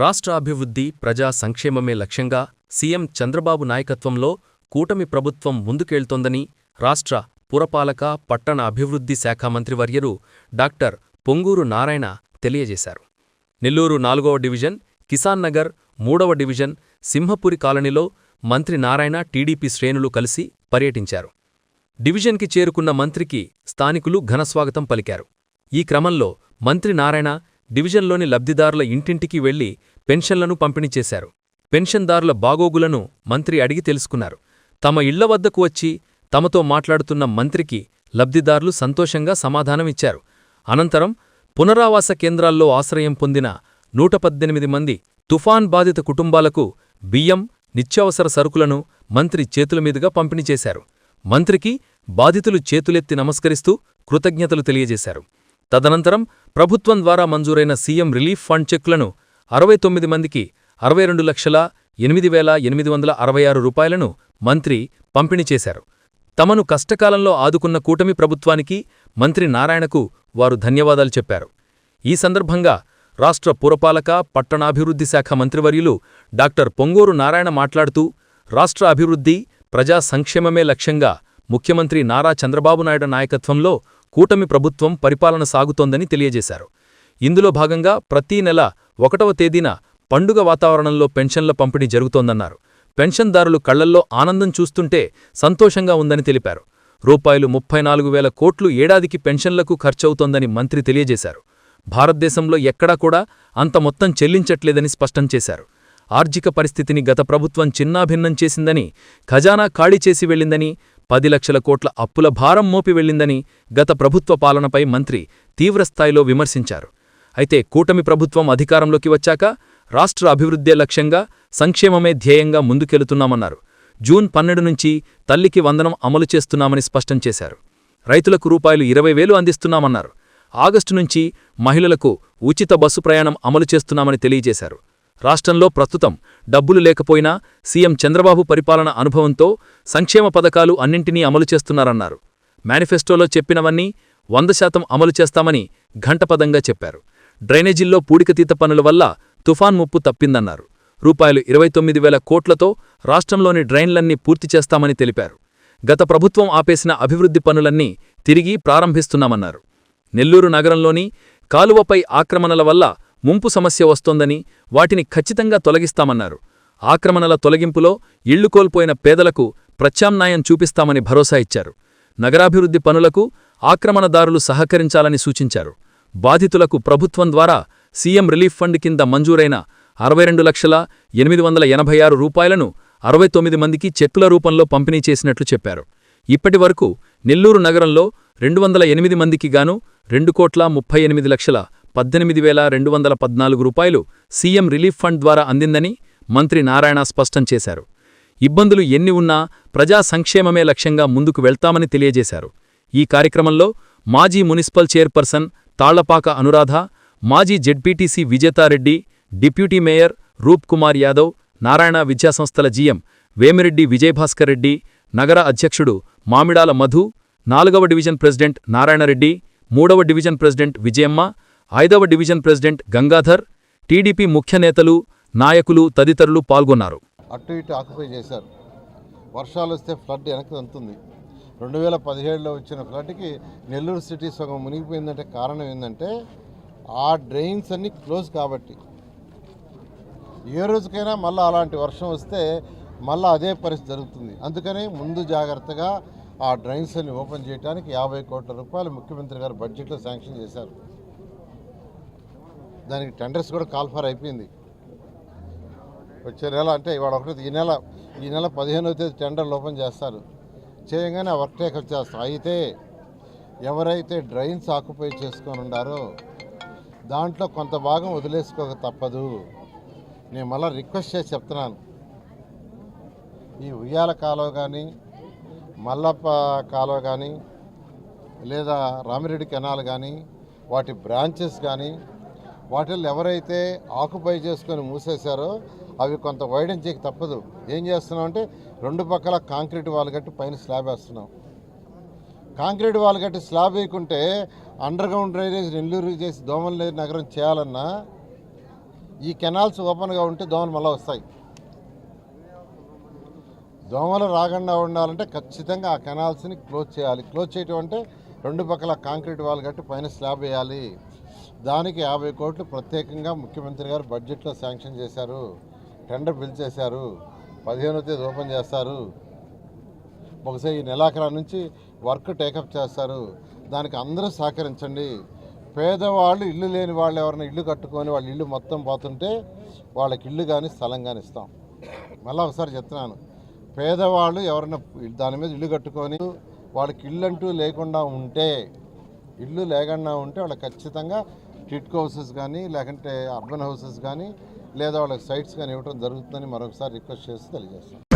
రాష్ట్ర అభివృద్ధి ప్రజా సంక్షేమమే లక్ష్యంగా సీఎం చంద్రబాబు నాయకత్వంలో కూటమి ప్రభుత్వం ముందుకేళ్తోందని రాష్ట్ర పురపాలక పట్టణ అభివృద్ధి శాఖ మంత్రివర్యరు డాక్టర్ పొంగూరు నారాయణ తెలియజేశారు. నెల్లూరు నాలుగవ డివిజన్ కిసాన్ నగర్ మూడవ డివిజన్ సింహపురి కాలనీలో మంత్రి నారాయణ టీడీపీ శ్రేణులు కలిసి పర్యటించారు. డివిజన్కి చేరుకున్న మంత్రికి స్థానికులు ఘనస్వాగతం పలికారు. ఈ క్రమంలో మంత్రి నారాయణ డివిజన్లోని లబ్ధిదారుల ఇంటింటికి వెళ్ళి పెన్షన్లను పంపిణీ చేశారు. పెన్షన్దారుల బాగోగులను మంత్రి అడిగి తెలుసుకున్నారు. తమ ఇళ్ళ వద్దకు వచ్చి తమతో మాట్లాడుతున్న మంత్రికి లబ్ధిదారులు సంతోషంగా సమాధానమిచ్చారు అనంతరం పునరావాస కేంద్రాల్లో ఆశ్రయం పొందిన నూట పద్దెనిమిది మంది తుఫాన్ బాధిత కుటుంబాలకు బియ్యం నిత్యావసర సరుకులను మంత్రి చేతుల మీదుగా పంపిణీ చేశారు. మంత్రికి బాధితులు చేతులెత్తి నమస్కరిస్తూ కృతజ్ఞతలు తెలియజేశారు. తదనంతరం ప్రభుత్వం ద్వారా మంజూరైన సీఎం రిలీఫ్ ఫండ్ చెక్కులను అరవై తొమ్మిది మందికి అరవై రెండు లక్షల ఎనిమిది వేల ఎనిమిది వందల అరవై ఆరు రూపాయలను మంత్రి పంపిణీ చేశారు. తమను కష్టకాలంలో ఆదుకున్న కూటమి ప్రభుత్వానికి మంత్రి నారాయణకు వారు ధన్యవాదాలు చెప్పారు. ఈ సందర్భంగా రాష్ట్ర పురపాలక పట్టణాభివృద్ధి శాఖ మంత్రివర్యులు డాక్టర్ పొంగూరు నారాయణ మాట్లాడుతూ రాష్ట్ర అభివృద్ధి ప్రజా సంక్షేమమే లక్ష్యంగా ముఖ్యమంత్రి నారా చంద్రబాబు నాయుడు నాయకత్వంలో కూటమి ప్రభుత్వం పరిపాలన సాగుతోందని తెలియజేశారు. ఇందులో భాగంగా ప్రతీ నెల ఒకటవ తేదీన పండుగ వాతావరణంలో పెన్షన్ల పంపిణీ జరుగుతోందన్నారు. పెన్షన్దారులు కళ్ళల్లో ఆనందం చూస్తుంటే సంతోషంగా ఉందని తెలిపారు. రూపాయలు ముప్పై నాలుగు వేల కోట్లు ఏడాదికి పెన్షన్లకు ఖర్చవుతోందని మంత్రి తెలియజేశారు. భారతదేశంలో ఎక్కడా కూడా అంత మొత్తం చెల్లించట్లేదని స్పష్టం చేశారు. ఆర్థిక పరిస్థితిని గత ప్రభుత్వం చిన్నాభిన్నం చేసిందని ఖజానా ఖాళీ చేసి వెళ్ళిందని పది లక్షల కోట్ల అప్పుల భారం మోపి వెళ్ళిందని గత ప్రభుత్వ పాలనపై మంత్రి తీవ్రస్థాయిలో విమర్శించారు. అయితే కూటమి ప్రభుత్వం అధికారంలోకి వచ్చాక రాష్ట్ర అభివృద్ధే లక్ష్యంగా సంక్షేమమే ధ్యేయంగా ముందుకెళుతున్నామన్నారు. జూన్ పన్నెండు నుంచి తల్లికి వందనం అమలు చేస్తున్నామని స్పష్టం చేశారు. రైతులకు రూపాయలు ఇరవై వేలు అందిస్తున్నామన్నారు. ఆగస్టు నుంచి మహిళలకు ఉచిత బస్సు ప్రయాణం అమలు చేస్తున్నామని తెలియజేశారు. రాష్ట్రంలో ప్రస్తుతం డబ్బులు లేకపోయినా సీఎం చంద్రబాబు పరిపాలన అనుభవంతో సంక్షేమ పథకాలు అన్నింటినీ అమలు చేస్తున్నారన్నారు. మేనిఫెస్టోలో చెప్పినవన్నీ వంద శాతం అమలు చేస్తామని ఘంటపదంగా చెప్పారు. డ్రైనేజీల్లో పూడికతీత పనుల వల్ల తుఫాన్ ముప్పు తప్పిందన్నారు. రూపాయలు ఇరవై తొమ్మిది వేల కోట్లతో రాష్ట్రంలోని డ్రైన్లన్నీ పూర్తి చేస్తామని తెలిపారు. గత ప్రభుత్వం ఆపేసిన అభివృద్ధి పనులన్నీ తిరిగి ప్రారంభిస్తున్నామన్నారు. నెల్లూరు నగరంలోని కాలువపై ఆక్రమణల వల్ల ముంపు సమస్య వస్తోందని వాటిని ఖచ్చితంగా తొలగిస్తామన్నారు. ఆక్రమణల తొలగింపులో ఇళ్ళు కోల్పోయిన పేదలకు ప్రత్యామ్నాయం చూపిస్తామని భరోసా ఇచ్చారు. నగరాభివృద్ధి పనులకు ఆక్రమణదారులు సహకరించాలని సూచించారు. బాధితులకు ప్రభుత్వం ద్వారా సీఎం రిలీఫ్ ఫండ్ కింద మంజూరైన అరవై రెండు లక్షల ఎనిమిది వందల ఎనభై ఆరు రూపాయలను అరవై తొమ్మిది మందికి చెక్కుల రూపంలో పంపిణీ చేసినట్లు చెప్పారు. ఇప్పటి వరకు నెల్లూరు నగరంలో రెండు వందల ఎనిమిది మందికి గాను రెండు కోట్ల ముప్పై ఎనిమిది లక్షల పద్దెనిమిది వేల రెండు వందల పద్నాలుగు రూపాయలు సీఎం రిలీఫ్ ఫండ్ ద్వారా అందిందని మంత్రి నారాయణ స్పష్టం చేశారు. ఇబ్బందులు ఎన్ని ఉన్నా ప్రజా సంక్షేమమే లక్ష్యంగా ముందుకు వెళ్తామని తెలియజేశారు. ఈ కార్యక్రమంలో మాజీ మున్సిపల్ చైర్పర్సన్ తాళ్ళపాక అనురాధ మాజీ ZPTC Vijetha Reddy deputy mayor Roop Kumar Yadav Narayana విద్యాసంస్థల జీఎం వేమిరెడ్డి విజయభాస్కర్ రెడ్డి నగర అధ్యక్షుడు మామిడాల మధు నాలుగవ డివిజన్ ప్రెసిడెంట్ నారాయణరెడ్డి మూడవ డివిజన్ ప్రెసిడెంట్ విజయమ్మ ఐదవ డివిజన్ ప్రెసిడెంట్ గంగాధర్ టీడీపీ ముఖ్య నేతలు నాయకులు తదితరులు పాల్గొన్నారు. అటు ఇటు ఆక్యుపై చేశారు. వర్షాలు వస్తే ఫ్లడ్ వెనక్కి అంతుంది రెండు వేల పదిహేడులో వచ్చిన ఫ్లడ్కి నెల్లూరు సిటీ సగం మునిగిపోయిందంటే కారణం ఏంటంటే ఆ డ్రైన్స్ అన్నీ క్లోజ్ కాబట్టి. ఏ రోజుకైనా మళ్ళీ అలాంటి వర్షం వస్తే మళ్ళీ అదే పరిస్థితి జరుగుతుంది. అందుకని ముందు జాగ్రత్తగా ఆ డ్రైన్స్ అన్ని ఓపెన్ చేయడానికి యాభై కోట్ల రూపాయలు ముఖ్యమంత్రి గారు బడ్జెట్లో శాంక్షన్ చేశారు. దానికి టెండర్స్ కూడా కాల్ఫర్ అయిపోయింది. వచ్చే నెల అంటే ఇవాళ ఒకటి ఈ నెల ఈ నెల పదిహేనవ తేదీ టెండర్లు ఓపెన్ చేస్తారు. చేయగానే ఆ వర్క్ టేకప్ చేస్తాం అయితే ఎవరైతే డ్రైన్స్ ఆక్యుపై చేసుకొని ఉండారో దాంట్లో కొంత భాగం వదిలేసుకోక తప్పదు. నేను మళ్ళీ రిక్వెస్ట్ చేసి చెప్తున్నాను. ఈ ఉయ్యాల కాలువ కానీ మల్లప్ప కాలువ కానీ లేదా రామిరెడ్డి కెనాల్ కానీ వాటి బ్రాంచెస్ కానీ వాటిల్లో ఎవరైతే ఆక్యుపై చేసుకొని మూసేశారో అవి కొంత వైడెన్ చేయక తప్పదు. ఏం చేస్తున్నాం అంటే రెండు పక్కల కాంక్రీట్ వాళ్ళు కట్టి పైన స్లాబ్ వేస్తున్నాం. కాంక్రీట్ వాళ్ళు కట్టి స్లాబ్ వేయకుంటే అండర్ గ్రౌండ్ డ్రైనేజ్ నెల్లూరు చేసి దోమల నగరం చేయాలన్నా ఈ కెనాల్స్ ఓపెన్గా ఉంటే దోమలు మళ్ళీ వస్తాయి. దోమలు రాకుండా ఉండాలంటే ఖచ్చితంగా ఆ కెనాల్స్ని క్లోజ్ చేయాలి. క్లోజ్ చేయటం అంటే రెండు పక్కల కాంక్రీట్ వాళ్ళు కట్టి పైన స్లాబ్ వేయాలి. దానికి యాభై కోట్లు ప్రత్యేకంగా ముఖ్యమంత్రి గారు బడ్జెట్లో శాంక్షన్ చేశారు టెండర్ పిలిచేశారు పదిహేనో తేదీ ఓపెన్ చేస్తారు. బహుశా ఈ నెలాఖరా నుంచి వర్క్ టేకప్ చేస్తారు. దానికి అందరూ సహకరించండి. పేదవాళ్ళు ఇల్లు లేని వాళ్ళు ఎవరైనా ఇల్లు కట్టుకొని వాళ్ళ ఇల్లు మొత్తం పోతుంటే వాళ్ళకి ఇల్లు కానీ స్థలం కానీ ఇస్తాం. మళ్ళీ ఒకసారి చెప్తున్నాను. పేదవాళ్ళు ఎవరైనా దాని మీద ఇల్లు కట్టుకొని వాళ్ళకి ఇల్లు అంటూ లేకుండా ఉంటే ఇల్లు లేకుండా ఉంటే వాళ్ళకి ఖచ్చితంగా టిట్కో హౌసెస్ కానీ లేకుంటే అర్బన్ హౌసెస్ కానీ లేదా వాళ్ళకి సైట్స్ కానీ ఇవ్వడం జరుగుతుందని మరొకసారి రిక్వెస్ట్ చేసి తెలియజేస్తాం